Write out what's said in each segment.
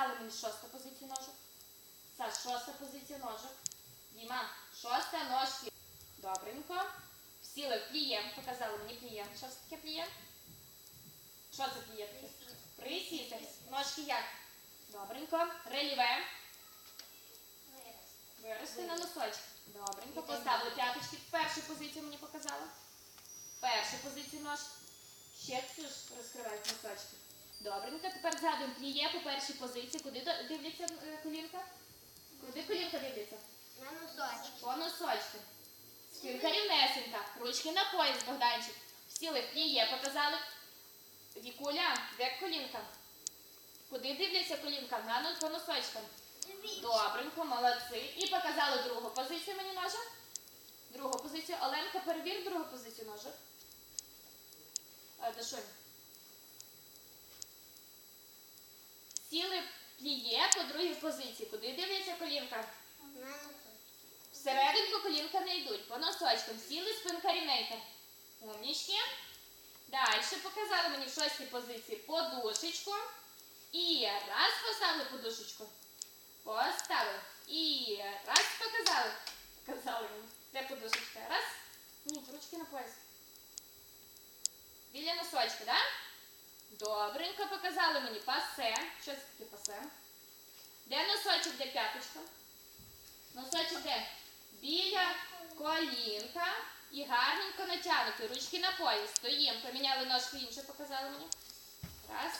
показали мені шоста позиція ножок. Саш, шоста позиція ножок. Діма, шоста ножки. Добренько. Сіли в плієм. Показали мені плієм. Що це таке плієм? Що це плієм? Присісти. Ножки як? Добренько. Реліве. Вирости на носочок. Добренько. Поставили п'яточки. Першу позицію мені показали. Першу позицію ножки. Ще Ксюш розкривають носочки. Добренько. Тепер згадуємо пліє по першій позиції. Куди дивляться е, колінка? Куди колінка дивляться? На носочок. По носочку. Спинка рівнесенька. Ручки на пояс, Богданчик. Сіли пліє, показали. Вікуля, де колінка? Куди дивляться колінка? На ну, по носочкам. Добренько, молодці. І показали другу позицію мені ножок. Другу позицію. Оленка, перевір другу позицію ножок. А, Сіли пліє по другій позиції. Куди дивляться колінка? Всерединку колінка не йдуть. По носочкам сіли спинка рівненька. Умнічки. Далі показали мені в шостій позиції подушечку. І раз поставили подушечку. Поставили. І раз показали. Показали мені. Де подушечка? Раз. Ні, ручки на пояс. Біля носочка, так? Добренько показали мені пасе. Що це таке пасе? Де носочок, де п'яточка? Носочок де? Біля колінка і гарненько натягнути. Ручки на пояс. Стоїмо. Поміняли ножку інше, показали мені. Раз.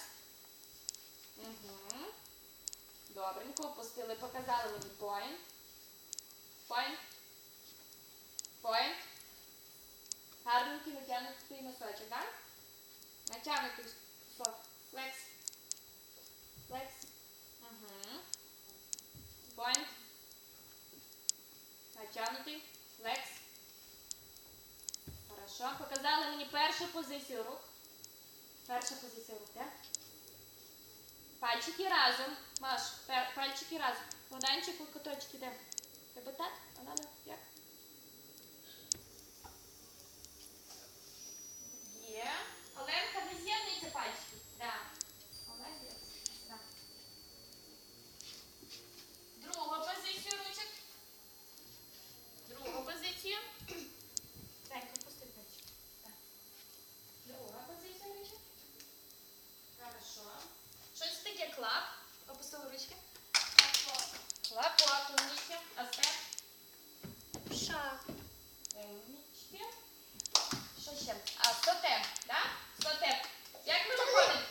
Угу. Добренько, опустили, показали мені point. Point. Point. Гарненький натягнутий носочок, так? Натягнутий. Стоп. Флекс. Флекс. Угу. Point. Натягнутий. Флекс. Хорошо. Показали мені першу позицію рук. Перша позиція рук, так? Пальчики разом. Маш, пальчики разом. Богданчик, куточки де? Тебе так? А надо? Як? Є. Оленка, не з'єднуйте пальчики. Да. Молодець. Да. Другу позицію ручок. Другу позицію. Так, опусти пальчик. Так. Друга позиція ручок. Хорошо. Щось таке клап. Опустили ручки. Що ще? А? Стотеп. Як ми виконуємо?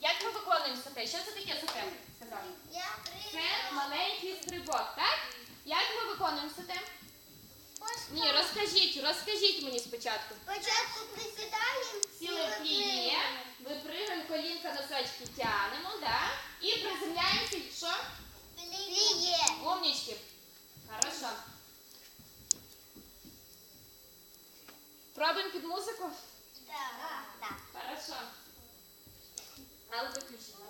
Як ми виконуємо стотеп? Що це таке стотеп? Сказав. Я Це маленький стрибок, так? Як ми виконуємо? Ні, розкажіть, розкажіть мені спочатку. Спочатку присідаємо, Сіли в пліє, випрыгаємо колінка носочки тянемо, да? І приземляємося, що? Пліє. Умнички. Хорошо. Пробуємо під музику? Да. Хорошо. Але виключимо.